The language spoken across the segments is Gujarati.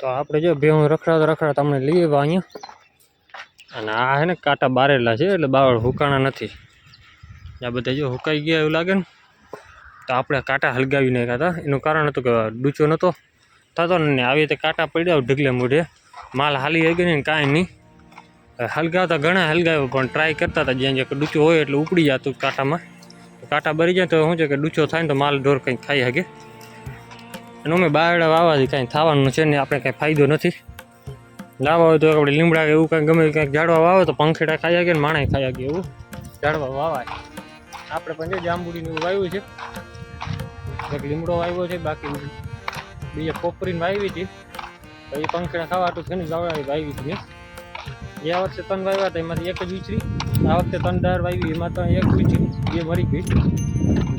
તો આપણે જો ભેહું રખડાતા રખડાતા અમને લઈ આવ્યા અહીંયા. અને આ છે ને કાંટા બારેલા છે, એટલે બાવળ હુકાણા નથી. આ બધા જો હુકાઈ ગયા એવું લાગે ને. તો આપણે કાંટા હલગાવી નાખ્યા હતા. એનું કારણ હતું કે ડૂચો નહોતો થતો ને આવી રીતે કાંટા પડ્યા ઢગલે મોઢે. માલ હાલી ગઈ ને કાંઈ નહીં. હલગાવતા ઘણા હલગાવ્યો, પણ ટ્રાય કરતા હતા. જ્યાં જ્યાં ડૂચો હોય એટલે ઉપડી જતું કાંટામાં. કાંટા બરી જાય તો શું છે કે ડૂચો થાય ને તો માલ ઢોર કંઈક ખાઈ શકે અને અમે બારડા વાવાથી કાંઈ થવાનું છે ને આપણે કાંઈ ફાયદો નથી. લાવવા હોય તો આપણે લીમડા એવું કાંઈ ગમે કાંઈક ઝાડવા વાવે તો પંખેડા ખાઈ શકે ને માણે ખાઈ શકે એવું. ઝાડવા વાવાય. આપણે પણ જે જાંબુડીનું વાવ્યું છે. એક લીમડો વાવ્યો છે, બાકી બીજે કોપરીને વાવી હતી તો એ પંખેડા ખાવા તો ને વાવડા વાવી હતી ગયા વર્ષે ત્રણ વાવ્યા હતા, એમાંથી એક જ ઉછરી. આ વખતે ત્રણ દાર વાવી, એમાં તો એક ઉછરી, બે મરી ગઈ.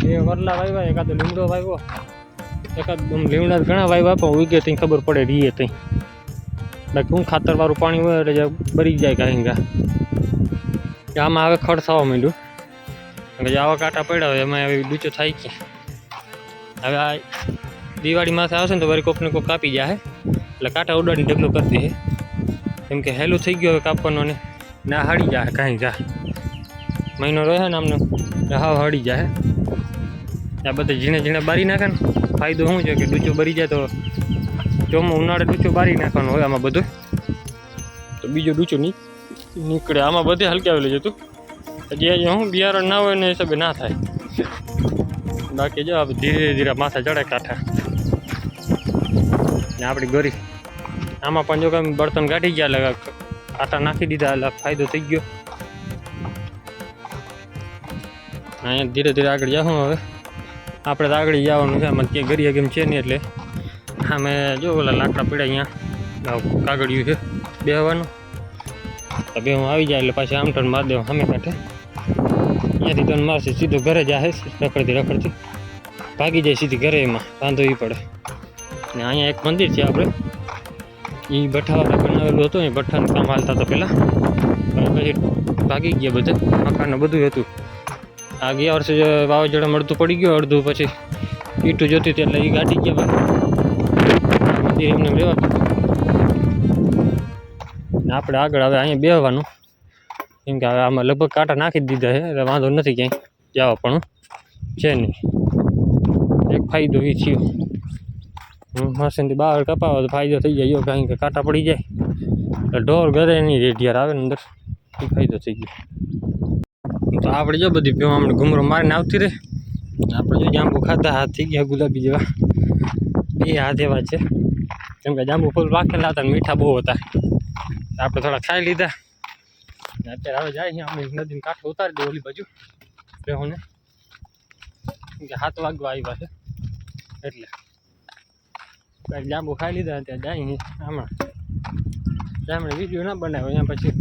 બે વરલા વાવ્યા, એકાદો લીમડો વાવ્યો. એકાદ લીમડા ઘણા વાવ્યા પણ ઉગે ત્યાં ખબર પડે રીએ ત્યાં બાકી હું ખાતરવાળું પાણી હોય એટલે બરી જાય કાંઈ ગા આમાં હવે ખડ થવા માંડ્યું. આવા કાંટા પડ્યા હોય, એમાં હવે ડૂચો થાય કે હવે આ દિવાળી માથે આવશે ને તો વળી કોકને કોક કાપી જાય. એટલે કાંટા ઉડાડીને ઢગલો કરતી હે કેમ કે હેલું થઈ ગયું હવે કાપવાનો ને, ના હળી જાય કાંઈ જા. મહિનો રહે ને આમને, હાવ હળી જાય. આ બધા ઝીણે ઝીણે બારી નાખે ને. ફાયદો શું છે કે ડૂચો બરી જાય તો ચોમો ઉનાળે ડૂચો બારી નાખવાનો હોય આમાં બધું? તો બીજો ડૂચો નહીં નીકળે. આમાં બધે હલકાવેલું જતું અહીંયા હું બિયારણ ના હોય ને હિસાબે ના થાય. બાકી જો આપણે ધીરે ધીરે માથા ચડે કાંઠા. ને આપણી ગરી. આમાં પણ જો કંઈ બળતણ કાઢી ગયા એટલે આટા નાખી દીધા, એટલે ફાયદો થઈ ગયો. અહીંયા ધીરે ધીરે આગળ જાઉં હવે. આપણે તો આગળ જવાનું છે આમાં ક્યાંય ગરીએ કેમ છે નહીં એટલે. અમે જો ઓલા લાકડા પડ્યા અહીંયા કાગળિયું છે, બેહવાનું. તો બે હું આવી જાય એટલે પાછી આમટણ માર મારી દેવું સામે કાંઠે. અહીંયાથી તને મારશે, સીધો ઘરે જાય રખડતી રખડતી. ભાગી જાય સીધી ઘરે એમાં, વાંધો એ પડે. ને અહીંયા એક મંદિર છે આપણે. એ ભઠ્ઠાવાળા બનાવેલું હતું એ ભઠ્ઠાનું કામ હાલતા હતા પહેલાં. પછી ભાગી ગયા બધા મકાનનું બધું હતું. આ ગયા વર્ષે વાવાઝોડા મળતું પડી ગયું, અડધું પછી પીઠું જોતી એટલે એ ગાડી ગયા મંદિર એમને રહેવા આપણે આગળ હવે અહીંયા બેહવાનું. કેમ કે હવે આમાં લગભગ કાંટા નાખી દીધા છે, એટલે વાંધો નથી ક્યાંય જવા, પણ છે નહીં એક ફાયદો એ થયો. મશીનથી બહાર કપાવો તો ફાયદો થઈ જાય કાંઈ કે કાંટા પડી જાય. ઢોર ઘરે નહીં રેઢિયાર આવે ને અંદર એ ફાયદો થઈ ગયો. તો આપણે જો બધી ભેવા આપણે ઘૂમરો મારીને આવતી રહે. આપણે જો જાંબુ ખાતા હાથ થઈ ગયા ગુલાબી જેવા. બે હાથ એવા છે. કેમ કે જાંબુ ફૂલ પાકેલા હતા મીઠા બહુ હતા. આપણે થોડા ખાઈ લીધા. અત્યારે હવે જાય અમે નદીને કાંઠે ઉતારી દઉં ઓલી બાજુ ભેહોને કે હાથ વાગવા આવ્યા છે. એટલે જાંબુ ખાઈ લીધા ત્યાં જાય હમણાં ત્યાં વીડિયો ના બનાવ્યો અહીંયા પછી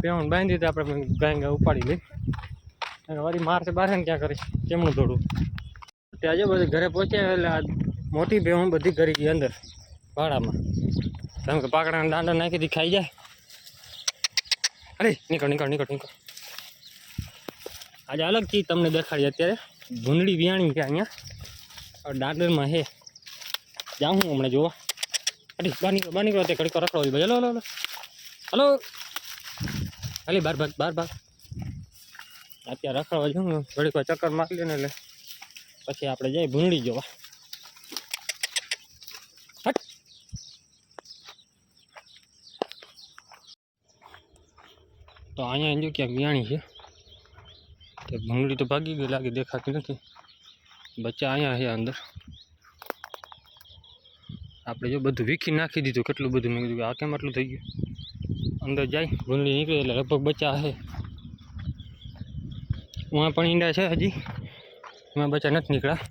પેવણ બાંધી તો આપણે ગાંગા ઉપાડી લઈ. અને વળી મારશે બારે ને ક્યાં કરીશ? કેમનું થોડું ત્યાં જો બધી ઘરે પહોંચ્યા એટલે આ મોટી ભેહું બધી કરી ગઈ અંદર ભાડામાં કેમ કે પાકડાના દાંડા નાખી દી, ખાઈ જાય. અરે, નીકળ નીકળ નીકળ નીકળ. આજે અલગ ચીજ તમને દેખાડી અત્યારે. ભૂંડળી વિયાણી છે અહીંયા. દાંડરમાં હે. જાઉં હું હમણાં જોવા. અરે બાની બહાર નીકળો, તે ઘડીકો રખડો ભાઈ, હલો હલો હલો. હલો. હાલી, બાર ભાગ બાર ભાગ અત્યારે રખડવા જાઉં વાર ચક્કર મારી લે ને એટલે પછી આપણે જઈએ ભૂંડી જોવા. તો અહીંયા જો ક્યાંક મિયાણી છે. તે ભૂંગળી તો ભાગી ગઈ, લાગે દેખાતી નથી. બચ્ચા અહીંયા છે અંદર. આપણે જો બધું વીખી નાખી દીધું, કેટલું બધું મેં કીધું કે આ કેમ આટલું થઈ ગયું? અંદર જાય ભૂંડી નીકળે એટલે લગભગ બચ્ચા હશે ઉમાં પણ ઈંડા છે હજી. એમાં બચ્ચા નથી નીકળ્યા.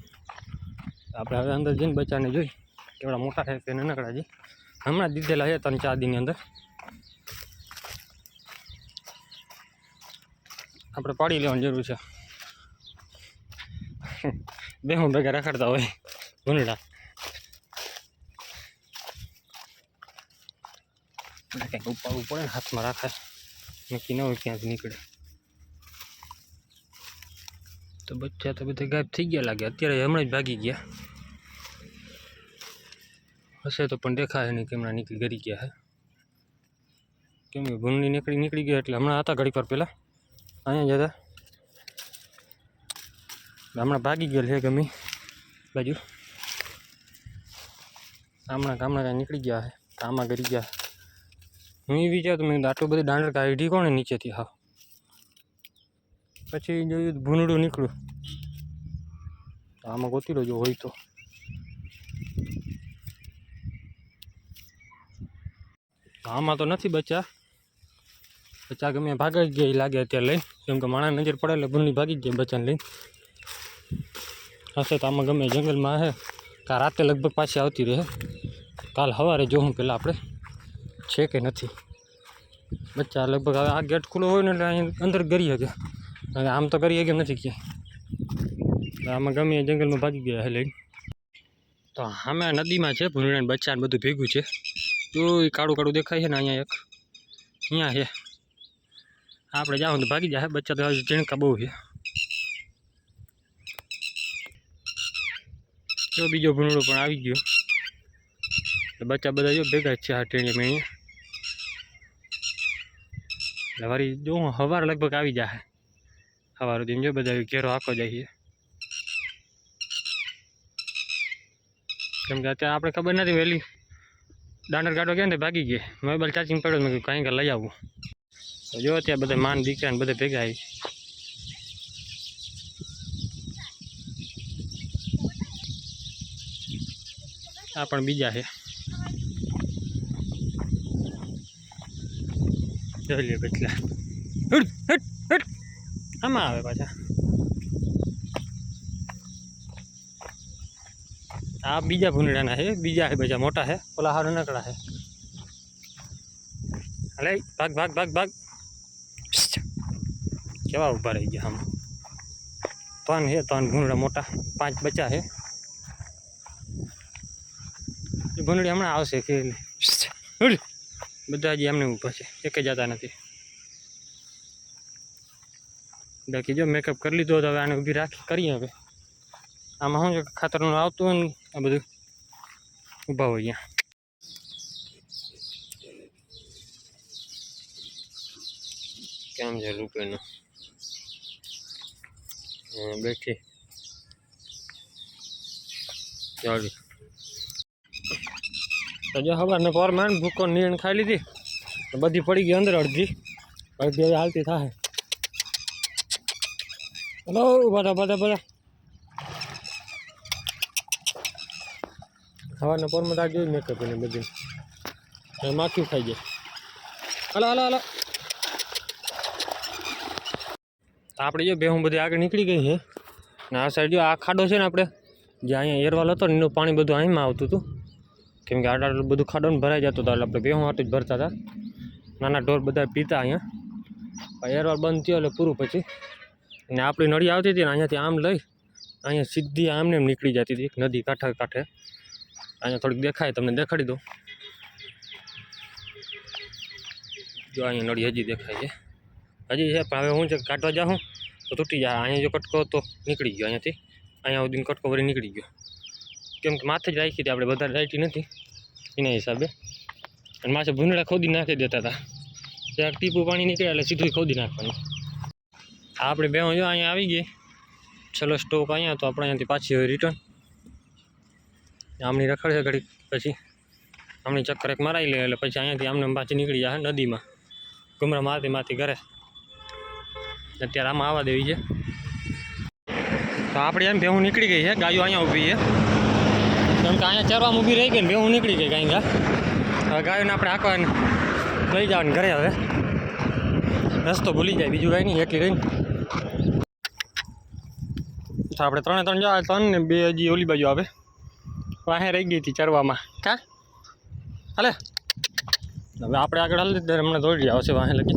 આપણે હવે અંદર જઈને બચ્ચાને જોઈ, કેવડા મોટા છે કે નાનકડા હજી. હમણાં દીધેલા છે ત્રણ ચાર દિનની અંદર. આપણે પાડી લેવાની જરૂર છે. બે હું ભેગા રખડતા હોય ભૂંડા કંઈક ઉપાડવું પડે ને હાથમાં રાખાય નક્કી ન હોય ક્યાંથી નીકળે તો બચ્ચા તો બધા ગાયબ થઈ ગયા લાગે અત્યારે હમણાં જ ભાગી ગયા હશે તો પણ દેખાય નહીં કે હમણાં નીકળી ગરી ગયા હે કેમ કે ભૂંડી નીકળી નીકળી ગયા એટલે હમણાં હતા ઘડીક વાર પહેલાં। અહીંયા જતા હમણાં ભાગી ગયેલ છે ગમી। બાજુ। હમણાં ગામડા કાંઈ નીકળી ગયા છે કામમાં કરી ગયા હું એ વિચારતો મેં આટલું બધું દાંડર કાઢી કોણે નીચેથી, હા. પછી જોયું તો ભૂંડડું નીકળ્યું. આમાં ગોતી લો જો હોય તો. આમાં તો નથી બચ્યા. બચ્ચા ગમે ભાગી ગયા લાગે અત્યારે લઈને. કેમ કે માણા નજર પડે એટલે ભૂંડી ભાગી જાય બચ્ચાને લઈને. હશે તો આમાં ગમે જંગલમાં હે. કાં રાતે લગભગ પાછી આવતી રહે. કાલ સવારે જોઉં પહેલાં આપણે. છે કે નથી? બચ્ચા, લગભગ હવે આ ગેટ ખુલ્લો હોય ને એટલે અહીં અંદર ગરી શકે આમ તો કરી શકે નથી કે. આમાં ગમે જંગલમાં ભાગી ગયા હે લઈને. તો સામે નદીમાં છે ભૂંડણા બચ્ચા ને બધું ભેગું છે. જો એ કાળું કાળું દેખાય છે ને અહીંયા એક. અહીંયા છે. આપણે જાઓ તો ભાગી જાય બચ્ચા તો ઝીણકા બહુ છે. જો બીજો ભૂંડળો પણ આવી ગયો. બચ્ચા બધા જો ભેગા છે આ ટેણીએ મેણીએ એટલે વળી જો હવાર લગભગ આવી જાય સવાર સુધી જો બધા ઘેરો આખો જાય છે કેમ કે અત્યારે આપણે ખબર નથી વહેલી. દાંડર કાઢો ગયા ને ભાગી ગયા? મોબાઈલ ચાર્જિંગ પડ્યો મેં કંઈક કાંઈ કાંઈ લઈ આવું. તો જો અત્યારે બધા માન દીકરા ને બધા ભેગા આવી આ પણ બીજા છે. જોઈ લે બેટલા હટ હટ હટ. આમાં આવે પાછા. આ બીજા ભૂંડડાના છે, બીજા છે બધા મોટા છે, ઓલા હાર નકડા છે. અલે ભાગ ભાગ ભાગ ભાગ. કેવા ઊભા રહી ગયા આમાં. ત્રણ છે, ત્રણ ભૂંડડા મોટા, પાંચ બચ્ચા છે. એ ભૂંડડી હમણાં આવશે કે બધા જ એમને ઊભા છે, એક જતા નથી. બાકી જો મેકઅપ કરી લીધો તો હવે આને ઊભી રાખી, કરીએ હવે. આમાં શું છે ખાતરનું આવતું હોય ને, આ બધું ઊભા હોય અહીંયા. કેમ છે રૂપિયાનું બેઠી. ચાલી. તો જો સવારને પરમાં ભૂકો નીણ ખાઈ લીધી. તો બધી પડી ગઈ અંદર અડધી. અડધી હવે હાલતી થાય હલો બધા બધા બધા. સવારના પોરમાં તો આ જોઈ મેકઅપ એને બધી. હવે માખી ખાઈ જાય. Hello hello hello. તો આપણે જો ભેહું બધી આગળ નીકળી ગઈ છે ને આ સાઈડ જો આ ખાડો છે ને આપણે, જે અહીંયા એરવાલ હતો ને એનું પાણી બધું અહીંમાં આવતું હતું. કેમ કે આડા આટલું બધું ખાડો ને ભરાઈ જતો હતો એટલે આપણે ભેહું આટલું જ ભરતા હતા. નાના ઢોર બધા પીતા અહીંયા. પણ એરવાલ બંધ થયો એટલે પૂરું પછી. ને આપણી નળી આવતી હતી ને અહીંયાથી આમ લઈ, અહીંયા સીધી આમને એમ નીકળી જતી હતી. નદી કાંઠે કાંઠે. અહીંયા થોડીક દેખાય, તમને દેખાડી દઉં. જો અહીંયા નળી હજી દેખાય છે. હજી છે, પણ હવે હું છે, કાઢવા જાઉં, તો તૂટી જાય. અહીંયા જો કટકો તો નીકળી ગયો અહીંયાથી. અહીંયા સુધી કટકો વળી નીકળી ગયો. કેમ કે માથે જ રાખી હતી આપણે, વધારે રાખી નથી. એના હિસાબે. અને માથે ભૂંડળા ખોદી નાખી દેતા હતા ત્યાં ટીપું પાણી નીકળે એટલે સીધું ખોદી નાખવાનું. આપણે બે જો અહીંયા આવી ગઈ. છેલ્લો સ્ટોક અહીંયા તો આપણે અહીંયાથી પાછી હવે રિટર્ન આમની રખડ છે ઘડીક પછી. આમની ચક્કર એક મરાઈ લે એટલે પછી અહીંયાથી આમને આમ પાછી નીકળી જાય નદીમાં. ગુમરા મારતી મારતી ઘરે. અત્યારે આમાં આવવા દેવી છે. તો આપણે એમ ભેહું નીકળી ગઈ છે. ગાયો અહીંયા ઊભી છે. કેમ કે અહીંયા ચરવા ઊભી રહી ગઈ ને હું નીકળી ગઈ કાંઈ હવે ગાયોને આપણે આખવા લઈ જવાનું ઘરે હવે. રસ્તો ભૂલી જાય, બીજું કાંઈ નહીં, એકલી રહીને. આપણે ત્રણે ત્રણ જવા, ત્રણ ને બે હજી ઓલી બાજુ આવે. વાહે રહી ગઈ હતી ચરવામાં. કા? હાલે. હવે આપણે આગળ હાલી ત્યારે હમણાં દોડી આવશે વાહે લગી.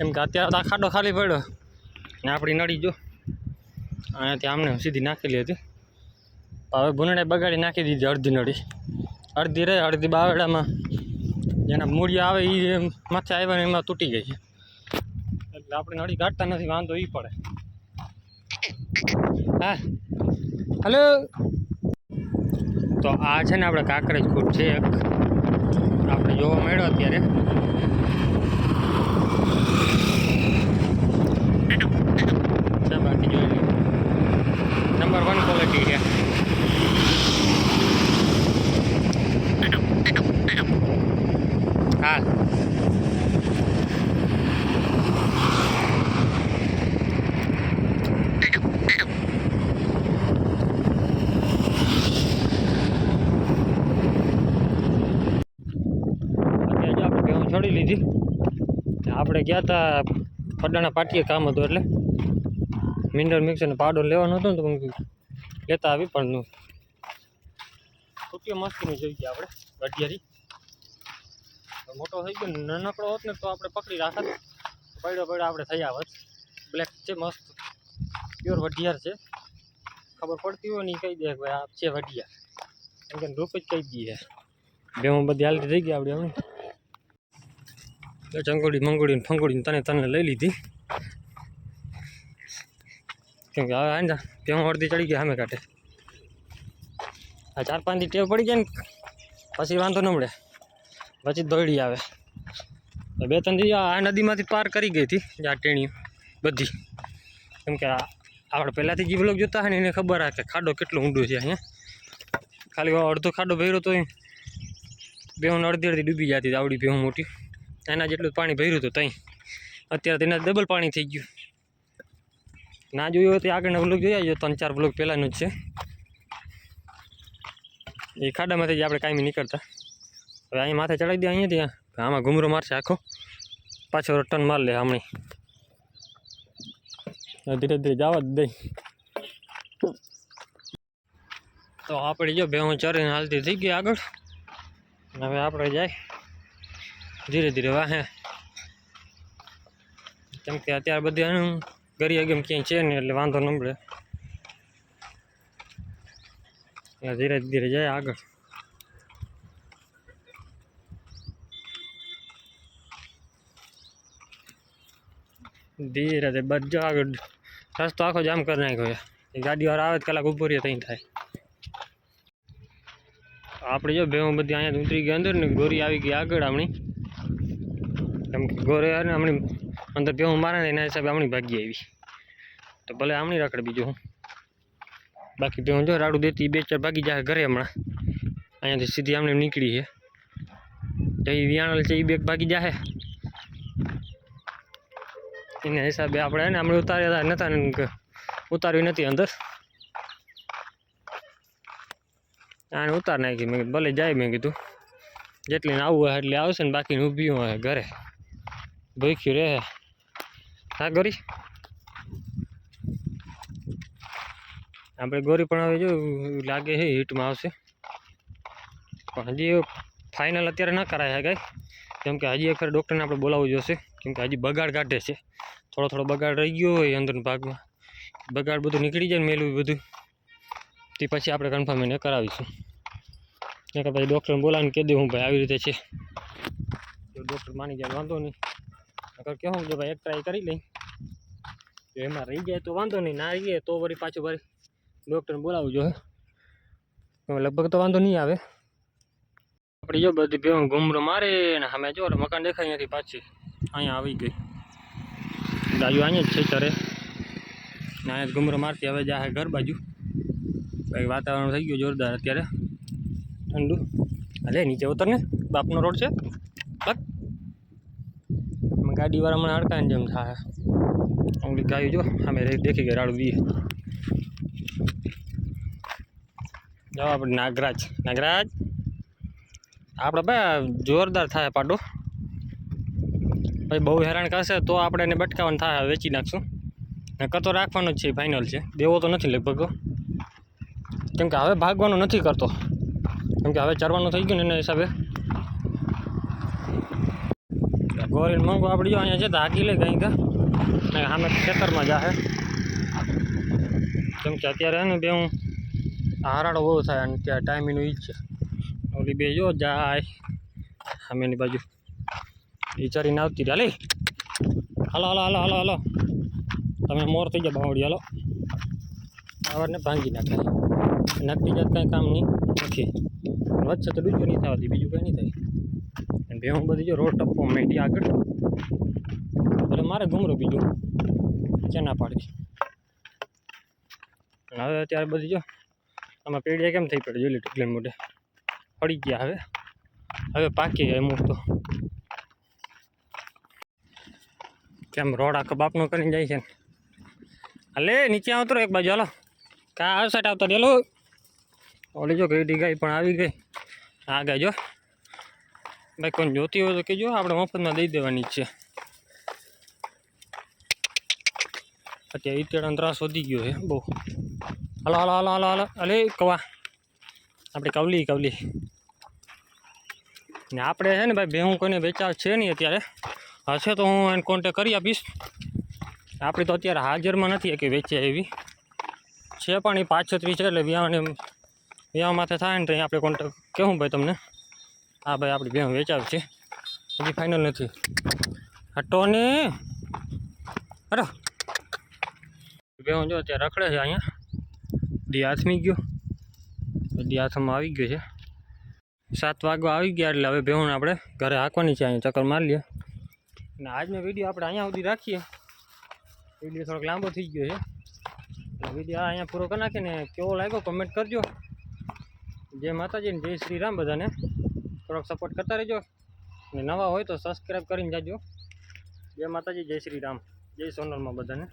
એમ કે અત્યારે આ ખાડો ખાલી પડ્યો. ને આપણી નળી જો. અહીંયાથી આમને સીધી નાખેલી હતી. હવે ભૂંડણે બગાડી નાખી દીધી અડધી નળી. અડધી રહે, અડધી બાવડામાં જેના મૂળિયા આવે એ માથે આવ્યા ને એમાં તૂટી ગઈ છે. એટલે આપણે નળી કાઢતા નથી, વાંધો એ પડે. હા. હલો. તો આ છે ને આપણે કાંકરેજ કૂટ છે એક. આપણે જોવા મળ્યો અત્યારે. બાકી જોઈ નંબર વન ક્વોલિટી છે હાલ અત્યારે જો આપણે ભેહું છોડી લીધી આપણે ગયા હતા ફડાણા પાટીએ કામ હતું એટલે. મિનરલ મિક્સ અને પાવડર લેવાનો હતો ને તો લેતા આવી પણ છૂટીઓ મસ્તીની જોઈ ગયા આપણે ગઢિયારી. મોટો થઈ ગયો નાનકડો હોત ને તો આપણે પકડી રાખત. પડ્યો પડ્યો આપણે થઈ આવત બ્લેક છે મસ્ત. પ્યોર વઢિયાર છે. ખબર પડતી હોય ને કહી દે ભાઈ આ છે વઢિયાર. એમ કે રૂપ જ કહી દઈએ. હું બધી હાલતી થઈ ગઈ આપણે હમણાં. એ ચંગોડી, મંગોડી ને ફંગોડી ને તને તને લઈ લીધી. કેમ કે હવે આને ત્યાં અડધી ચડી ગઈ સામે કાંઠે. આ ચાર પાંચ દી ટેવ પડી જાય ને, પછી વાંધો ન મળે. પછી દોડી આવે. બે ત્રણ દી આ નદીમાંથી પાર કરી ગઈ હતી આ ટેણીઓ બધી. કેમ કે આપણે પહેલાંથી જે બ્લોગ જોતા હોય ને એને ખબર આ કે ખાડો કેટલો ઊંડો છે અહીંયા. ખાલી અડધો ખાડો ભર્યો તો બે અડધી અડધી ડૂબી જતી આવડી બેહું મોટી. એના જેટલું પાણી ભર્યું હતું ત્યાં અત્યારે તેના ડબલ પાણી થઈ ગયું. ના જોયું હોય તો આગળના બ્લોક જોઈ આવજો. ત્રણ ચાર બ્લોક પહેલાંનું જ છે. એ ખાડામાંથી જ આપણે કાંઈ નીકળતા. હવે અહીં માથે ચડાવી દે અહીંયા ત્યાં આમાં ઘૂમરો મારશે આખો. પાછો ટન માર લે હમણાં. ધીરે ધીરે જવા જ દઈ તો આપણે જો ભેહું ચરીને હાલતી થઈ ગઈ આગળ. હવે આપણે જાય. ધીરે ધીરે વાહે કેમ કે અત્યારે બધી એનું ગરી ગમ ક્યાંય છે ને એટલે વાંધો ન મળે ધીરે ધીરે જાય આગળ. ધીરે ધીરે બધો આગળ રસ્તો આખો જામ કરી નાખ્યો છે. ગાડીવાળા આવે કલાક ઊભો રહે ત્યાં થાય. આપણે જો ભેવું બધી અહીંયા ઉતરી ગઈ અંદર ને ગોરી આવી ગઈ આગળ આપણી. કેમ કે ગોરે ને હમણી અંદર ભેવું મારે એના હિસાબે હમણી ભાગી આવી. તો ભલે હમણી રાખડે બીજું હું. બાકી ભેવું જો રાડું દેતી બે ચાર ભાગી જાય ઘરે હમણાં. અહીંયાથી સીધી આમને નીકળી છે. તો એ વિયાણલ છે એ બેગ ભાગી જાય એના હિસાબે આપણે એને હમણાં ઉતાર્યા હતા નતા ઉતારવી નથી અંદર. આને ઉતાર નાખી મેં ભલે જાય મેં કીધું. જેટલી આવવું હોય એટલે આવશે ને બાકીને ઊભી હોય ઘરે. ભૂખ્યું રહે હા, ગોરી. આપણે ગોરી પણ હવે જો લાગે છે હીટમાં આવશે. પણ હજી ફાઇનલ અત્યારે ન કરાય છે કાંઈ. કેમ કે હજી એક ડૉક્ટરને આપણે બોલાવવું જોશે. કેમ કે હજી બગાડ કાઢે છે. થોડો થોડો બગાડ રહી ગયો હોય અંદરના ભાગમાં. બગાડ બધું નીકળી જાય ને મેલું બધું. તે પછી આપણે કન્ફર્મ એને કરાવીશું. નકર પછી ડૉક્ટરને બોલાવીને કહી દઉં હું ભાઈ આવી રીતે છે. ડૉક્ટર માની જાય, વાંધો નહીં. નકર કહું જો ભાઈ એક ટ્રાય કરી લઈ. જો એમાં રહી જાય તો વાંધો નહીં, ના રહીએ તો વળી પાછું વળી ડૉક્ટરને બોલાવવું જોઈએ લગભગ તો વાંધો નહીં આવે. આપણે જો બધી ભેવું ઘૂમરો મારે ને સામે જો મકાન દેખાય અહીંયાથી પાછી. અહીંયા આવી ગઈ. ગાયું અહીંયા જ છે ત્યારે અહીંયા જ ઘૂમરો મારતી, હવે જાહે ઘર બાજુ. વાતાવરણ થઈ ગયું જોરદાર અત્યારે. ઠંડુ. અલે નીચે ઉતર ને. બાપનો રોડ છે. બસ. ગાડીવાળા મને અડકાને જેમ થાય. ઓલી ગાયું જો અમે દેખી ગઈ રાડું દીએ જાઓ આપણે નાગરાજ. નાગરાજ? આપણે ભાઈ જોરદાર થાય પાડો. ભાઈ બહુ હેરાન કરશે તો આપણે એને બટકાવાનું થાય વેચી નાખશું. નકર તો રાખવાનું જ છે ફાઇનલ છે. દેવો તો નથી લગભગ કેમ કે હવે ભાગવાનું નથી કરતો. કેમ કે હવે ચરવાનું થઈ ગયું ને એના હિસાબે. ગોરીને મોંઘો આપડ્યો અહીંયા છે હાકી લે કંઈક ને સામે ખેતરમાં જાહે. કેમ કે અત્યારે હે ને બે હું હારાડો બહુ થાય અને ત્યાં ટાઈમિંગનું ઈ જ છે. ઓલી બે જો જાય સામેની બાજુ. વિચારીને આવતી રહે. હાલી. હાલો હાલો હાલો હાલો હાલો. તમે મોર થઈ જાઓ બાવડી હાલો. આવડને ભાંગી નાખે. નક્કી જાત કાંઈ કામ નહીં નથી. વચ્ચે તો ડૂચો નહીં થવાથી બીજું કંઈ નહીં થાય. ભેહું બધી જો રોડ ટપકો મેટી આગળ. એટલે મારે ઘૂમરું બીજું. ચેના પાડી હવે અત્યારે બધી જો આમાં પેઢિયા કેમ થઈ પડે જોઈ લીધું ટીકલે મોઢે. પડી ગયા હવે. હવે પાકી જાય અમુક તો. કેમ રોડ આખો બાપનો કરીને જાય છે ને. હાલે નીચે આવતો એક બાજુ. હાલો. કાં આ સાઈડ આવતો રેલો ઓલી જો ગઈ ગાય પણ આવી ગઈ. આ ગઈ જો. ભાઈ કોણ જોતી હોય તો કહેજો, આપણે મફતમાં દઈ દેવાની છે. અત્યારે ઈતેડાનો ત્રાસ વધી ગયો છે, બહુ. હાલો હાલો હાલો હાલો હાલો અલે કવા. આપણે કવલી કવલી. ને આપણે છે ને ભાઈ ભેહું કોઈને વેચાવ છે નહીં અત્યારે. હશે તો હું એને કોન્ટેક કરી આપીશ. આપણી તો અત્યારે હાજરમાં નથી કે વેચે એવી છે પણ એ પાંચ છત્રીસ છે એટલે વ્યાહને વ્યાહ માથે થાય ને તો આપણે કોન્ટેક કહેવું ભાઈ તમને? હા ભાઈ, આપણી બેન વેચાવ છે. હજી ફાઇનલ નથી. હટો ને હટો. ભેહું જો, અત્યારે રખડે છે અહીંયા. દી હાથમી ગયો. દી હાથમાં આવી ગયો છે. સાત વાગવા આવી ગયા એટલે હવે બેહું આપણે ઘરે હાંકવાની છે અહીંયા, ચક્કર મારી લઈએ અને આજનો વીડિયો આપણે અહીંયા સુધી રાખીએ. વીડિયો થોડોક લાંબો થઈ ગયો છે. વીડિયો અહીંયા પૂરો કરી નાખીએ ને કેવો લાગ્યો કમેન્ટ કરજો. જય માતાજી જય શ્રી રામ બધાને. થોડોક સપોર્ટ કરતા રહેજો. અને નવા હોય તો સબસ્ક્રાઈબ કરીને જાજો. જય માતાજી, જય શ્રી રામ. જય સોનલમાં બધાને.